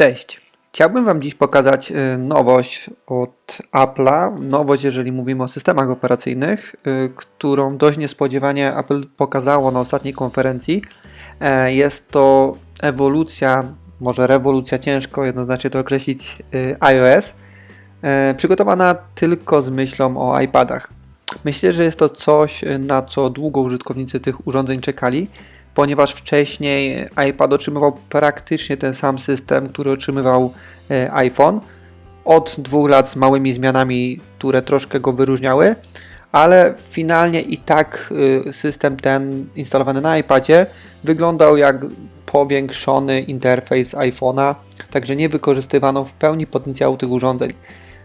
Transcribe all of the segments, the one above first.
Cześć. Chciałbym Wam dziś pokazać y, nowość od Apple'a. Nowość, jeżeli mówimy o systemach operacyjnych, y, którą dość niespodziewanie Apple pokazało na ostatniej konferencji. E, Jest to ewolucja, może rewolucja, ciężko jednoznacznie to określić, y, iOS, przygotowana tylko z myślą o iPadach. Myślę, że jest to coś, na co długo użytkownicy tych urządzeń czekali, ponieważ wcześniej iPad otrzymywał praktycznie ten sam system, który otrzymywał e, iPhone. Od dwóch lat z małymi zmianami, które troszkę go wyróżniały, ale finalnie i tak y, system ten instalowany na iPadzie wyglądał jak powiększony interfejs iPhone'a, także nie wykorzystywano w pełni potencjału tych urządzeń.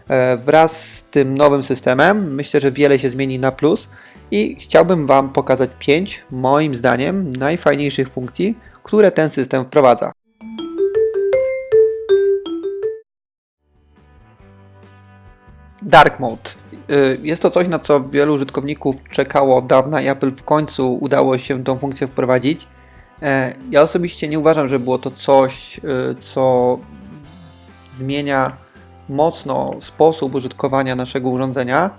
E, Wraz z tym nowym systemem myślę, że wiele się zmieni na plus i chciałbym Wam pokazać 5 moim zdaniem najfajniejszych funkcji, które ten system wprowadza. Dark Mode. Y, Jest to coś, na co wielu użytkowników czekało od dawna i Apple w końcu udało się tą funkcję wprowadzić. E, Ja osobiście nie uważam, że było to coś, y, co zmienia mocno sposób użytkowania naszego urządzenia.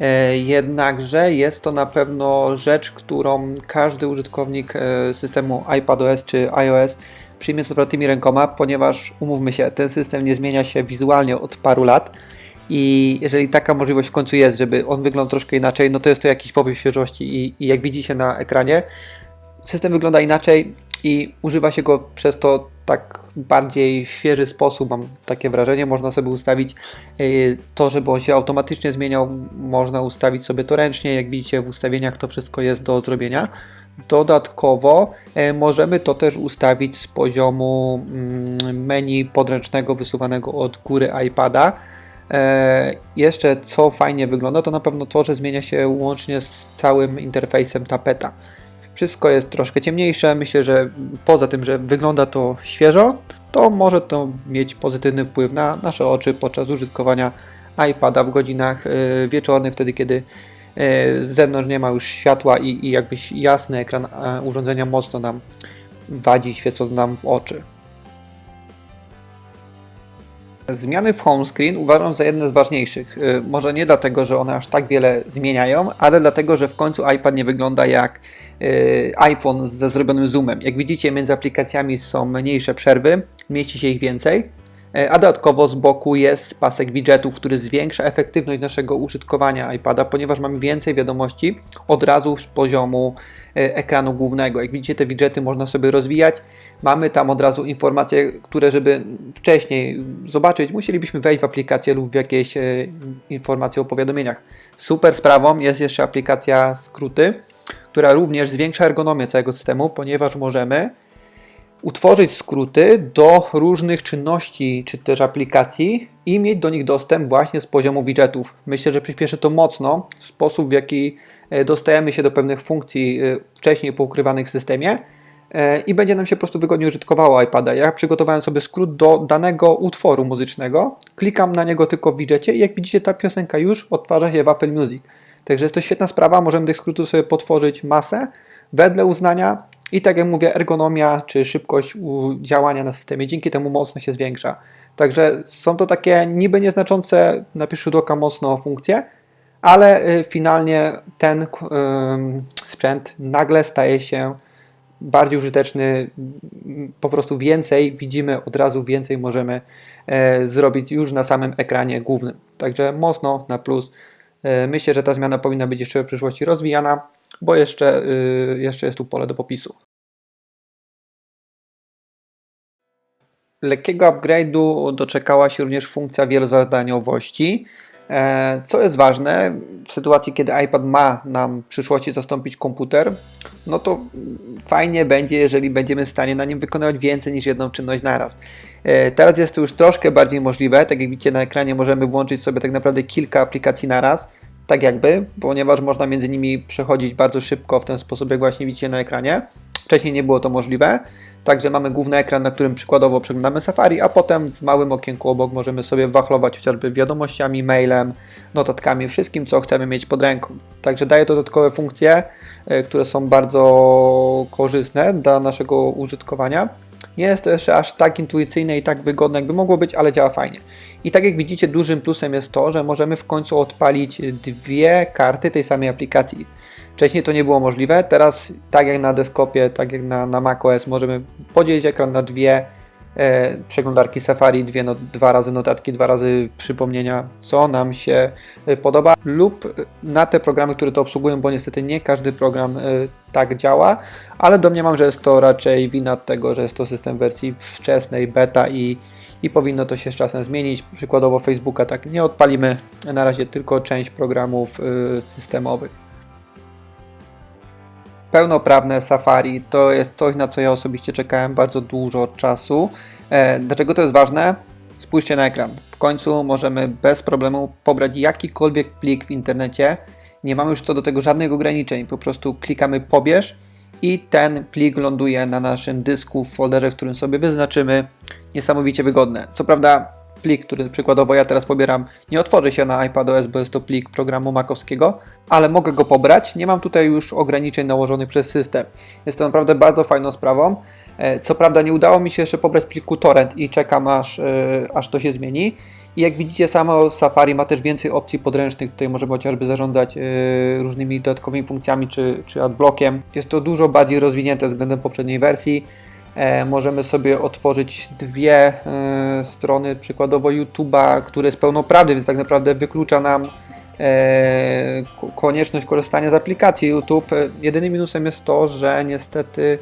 E, Jednakże jest to na pewno rzecz, którą każdy użytkownik e, systemu iPadOS czy iOS przyjmie z otwartymi rękoma, ponieważ umówmy się, ten system nie zmienia się wizualnie od paru lat. I jeżeli taka możliwość w końcu jest, żeby on wyglądał troszkę inaczej, no to jest to jakiś powiew świeżości. I, i jak widzicie na ekranie, system wygląda inaczej i używa się go przez to tak bardziej świeży sposób, mam takie wrażenie. Można sobie ustawić yy, to, żeby on się automatycznie zmieniał, można ustawić sobie to ręcznie. Jak widzicie w ustawieniach to wszystko jest do zrobienia. Dodatkowo e, możemy to też ustawić z poziomu mm, menu podręcznego wysuwanego od góry iPada. E, jeszcze co fajnie wygląda, to na pewno to, że zmienia się łącznie z całym interfejsem tapeta. Wszystko jest troszkę ciemniejsze. Myślę, że poza tym, że wygląda to świeżo, to może to mieć pozytywny wpływ na nasze oczy podczas użytkowania iPada w godzinach e, wieczornych, wtedy kiedy e, z zewnątrz nie ma już światła i, i jakbyś jasny ekran e, urządzenia mocno nam wadzi, świecąc nam w oczy. Zmiany w home screen uważam za jedne z ważniejszych. Y, Może nie dlatego, że one aż tak wiele zmieniają, ale dlatego, że w końcu iPad nie wygląda jak y, iPhone ze zrobionym zoomem. Jak widzicie, między aplikacjami są mniejsze przerwy, mieści się ich więcej, a dodatkowo z boku jest pasek widgetów, który zwiększa efektywność naszego użytkowania iPada, ponieważ mamy więcej wiadomości od razu z poziomu y, ekranu głównego. Jak widzicie, te widgety można sobie rozwijać. Mamy tam od razu informacje, które żeby wcześniej zobaczyć, musielibyśmy wejść w aplikację lub w jakieś e, informacje o powiadomieniach. Super sprawą jest jeszcze aplikacja skróty, która również zwiększa ergonomię całego systemu, ponieważ możemy utworzyć skróty do różnych czynności czy też aplikacji i mieć do nich dostęp właśnie z poziomu widgetów. Myślę, że przyspieszy to mocno sposób, w jaki e, dostajemy się do pewnych funkcji e, wcześniej poukrywanych w systemie e, i będzie nam się po prostu wygodnie użytkowało iPada. Ja przygotowałem sobie skrót do danego utworu muzycznego, klikam na niego tylko w widgetie i jak widzicie ta piosenka już odtwarza się w Apple Music. Także jest to świetna sprawa, możemy tych skrótów sobie potworzyć masę wedle uznania i tak jak mówię, ergonomia czy szybkość działania na systemie dzięki temu mocno się zwiększa. Także są to takie niby nieznaczące na pierwszy rzut oka mocno funkcje, ale y, finalnie ten sprzęt nagle staje się bardziej użyteczny, po prostu więcej widzimy, od razu więcej możemy e, zrobić już na samym ekranie głównym. Także mocno na plus. E, Myślę, że ta zmiana powinna być jeszcze w przyszłości rozwijana, bo jeszcze, y, jeszcze jest tu pole do popisu. Lekkiego upgrade'u doczekała się również funkcja wielozadaniowości, e, co jest ważne w sytuacji, kiedy iPad ma nam w przyszłości zastąpić komputer, no to fajnie będzie, jeżeli będziemy w stanie na nim wykonywać więcej niż jedną czynność naraz. E, Teraz jest to już troszkę bardziej możliwe, tak jak widzicie na ekranie możemy włączyć sobie tak naprawdę kilka aplikacji naraz, tak jakby, ponieważ można między nimi przechodzić bardzo szybko w ten sposób, jak właśnie widzicie na ekranie. Wcześniej nie było to możliwe. Także mamy główny ekran, na którym przykładowo przeglądamy Safari, a potem w małym okienku obok możemy sobie wachlować chociażby wiadomościami, mailem, notatkami, wszystkim, co chcemy mieć pod ręką. Także daje to dodatkowe funkcje, e, które są bardzo korzystne dla naszego użytkowania. Nie jest to jeszcze aż tak intuicyjne i tak wygodne, jakby mogło być, ale działa fajnie. I tak jak widzicie, dużym plusem jest to, że możemy w końcu odpalić dwie karty tej samej aplikacji. Wcześniej to nie było możliwe, teraz tak jak na desktopie, tak jak na, na macOS możemy podzielić ekran na dwie przeglądarki Safari, dwie, no, dwa razy notatki, dwa razy przypomnienia, co nam się e, podoba, lub na te programy, które to obsługują, bo niestety nie każdy program e, tak działa, ale domniemam, że jest to raczej wina tego, że jest to system wersji wczesnej, beta i, i powinno to się z czasem zmienić. Przykładowo Facebooka tak nie odpalimy, na razie tylko część programów e, systemowych pełnoprawne Safari to jest coś, na co ja osobiście czekałem bardzo dużo czasu. E, dlaczego to jest ważne? Spójrzcie na ekran. W końcu możemy bez problemu pobrać jakikolwiek plik w internecie. Nie mamy już co do tego żadnych ograniczeń. Po prostu klikamy pobierz i ten plik ląduje na naszym dysku w folderze, w którym sobie wyznaczymy. Niesamowicie wygodne. Co prawda plik, który przykładowo ja teraz pobieram, nie otworzy się na iPadOS, bo jest to plik programu makowskiego, ale mogę go pobrać. Nie mam tutaj już ograniczeń nałożonych przez system. Jest to naprawdę bardzo fajną sprawą. E, co prawda nie udało mi się jeszcze pobrać pliku torrent i czekam aż, e, aż to się zmieni. I jak widzicie, samo Safari ma też więcej opcji podręcznych. Tutaj możemy chociażby zarządzać e, różnymi dodatkowymi funkcjami czy, czy adblockiem. Jest to dużo bardziej rozwinięte względem poprzedniej wersji. Możemy sobie otworzyć dwie strony, przykładowo YouTube'a, który jest pełnoprawny, więc tak naprawdę wyklucza nam konieczność korzystania z aplikacji YouTube. Jedynym minusem jest to, że niestety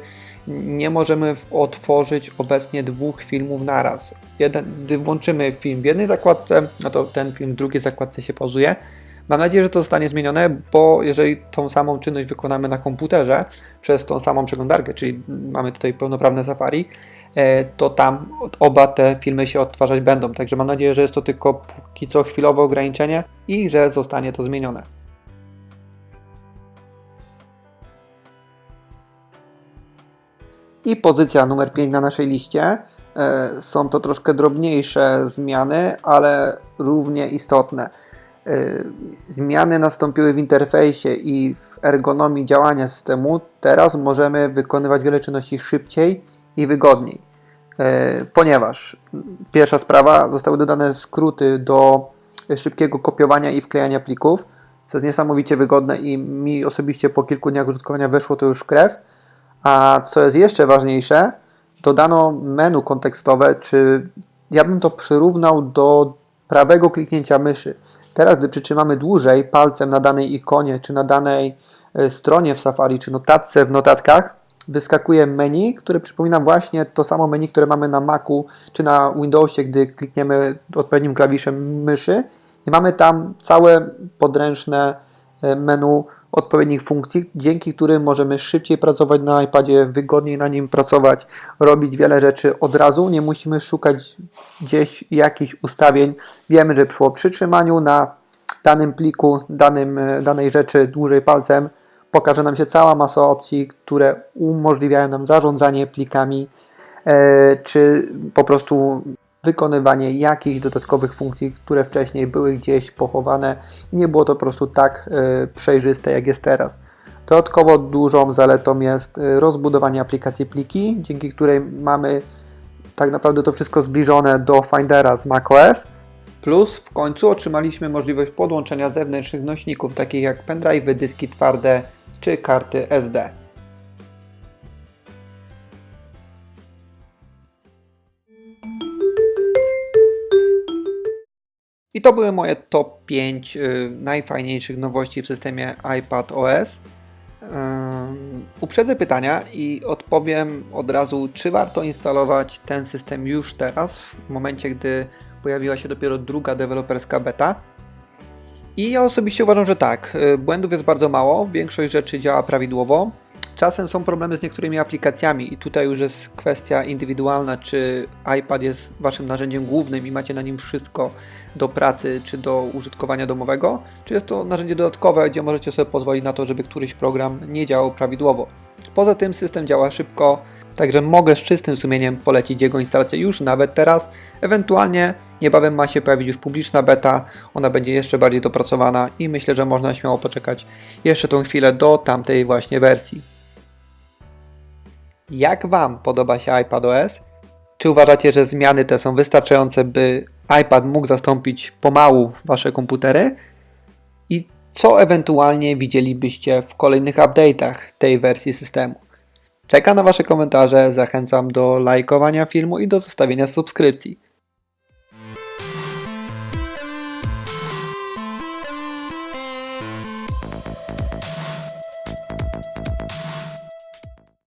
nie możemy otworzyć obecnie dwóch filmów naraz. Jeden, gdy włączymy film w jednej zakładce, no to ten film w drugiej zakładce się pauzuje. Mam nadzieję, że to zostanie zmienione, bo jeżeli tą samą czynność wykonamy na komputerze przez tą samą przeglądarkę, czyli mamy tutaj pełnoprawne Safari, e, to tam oba te filmy się odtwarzać będą. Także mam nadzieję, że jest to tylko póki co chwilowe ograniczenie i że zostanie to zmienione. I pozycja numer 5 na naszej liście. E, są to troszkę drobniejsze zmiany, ale równie istotne. E, zmiany nastąpiły w interfejsie i w ergonomii działania systemu. Teraz możemy wykonywać wiele czynności szybciej i wygodniej. E, ponieważ pierwsza sprawa, zostały dodane skróty do szybkiego kopiowania i wklejania plików, co jest niesamowicie wygodne i mi osobiście po kilku dniach użytkowania weszło to już w krew. A co jest jeszcze ważniejsze, dodano menu kontekstowe, czy ja bym to przyrównał do prawego kliknięcia myszy. Teraz, gdy przytrzymamy dłużej palcem na danej ikonie, czy na danej e, stronie w Safari, czy notatce w notatkach, wyskakuje menu, które przypomina właśnie to samo menu, które mamy na Macu czy na Windowsie, gdy klikniemy odpowiednim klawiszem myszy. I mamy tam całe podręczne e, menu odpowiednich funkcji, dzięki którym możemy szybciej pracować na iPadzie, wygodniej na nim pracować, robić wiele rzeczy od razu. Nie musimy szukać gdzieś jakichś ustawień. Wiemy, że przy przytrzymaniu na danym pliku, danym, danej rzeczy dłużej palcem pokaże nam się cała masa opcji, które umożliwiają nam zarządzanie plikami, e, czy po prostu wykonywanie jakichś dodatkowych funkcji, które wcześniej były gdzieś pochowane i nie było to po prostu tak y, przejrzyste, jak jest teraz. Dodatkowo dużą zaletą jest e, rozbudowanie aplikacji pliki, dzięki której mamy tak naprawdę to wszystko zbliżone do Findera z macOS. Plus w końcu otrzymaliśmy możliwość podłączenia zewnętrznych nośników, takich jak pendrive, dyski twarde czy karty SD. I to były moje top 5 y, najfajniejszych nowości w systemie iPad OS. uprzedzę pytania i odpowiem od razu, czy warto instalować ten system już teraz, w momencie gdy pojawiła się dopiero druga deweloperska beta. I ja osobiście uważam, że tak. Y, błędów jest bardzo mało, większość rzeczy działa prawidłowo. Czasem są problemy z niektórymi aplikacjami i tutaj już jest kwestia indywidualna, czy iPad jest waszym narzędziem głównym i macie na nim wszystko do pracy czy do użytkowania domowego, czy jest to narzędzie dodatkowe, gdzie możecie sobie pozwolić na to, żeby któryś program nie działał prawidłowo. Poza tym system działa szybko, także mogę z czystym sumieniem polecić jego instalację już nawet teraz. Ewentualnie niebawem ma się pojawić już publiczna beta, ona będzie jeszcze bardziej dopracowana i myślę, że można śmiało poczekać jeszcze tą chwilę do tamtej właśnie wersji. Jak Wam podoba się iPadOS? Czy uważacie, że zmiany te są wystarczające, by iPad mógł zastąpić pomału Wasze komputery? I co ewentualnie widzielibyście w kolejnych update'ach tej wersji systemu? Czekam na Wasze komentarze, zachęcam do lajkowania filmu i do zostawienia subskrypcji.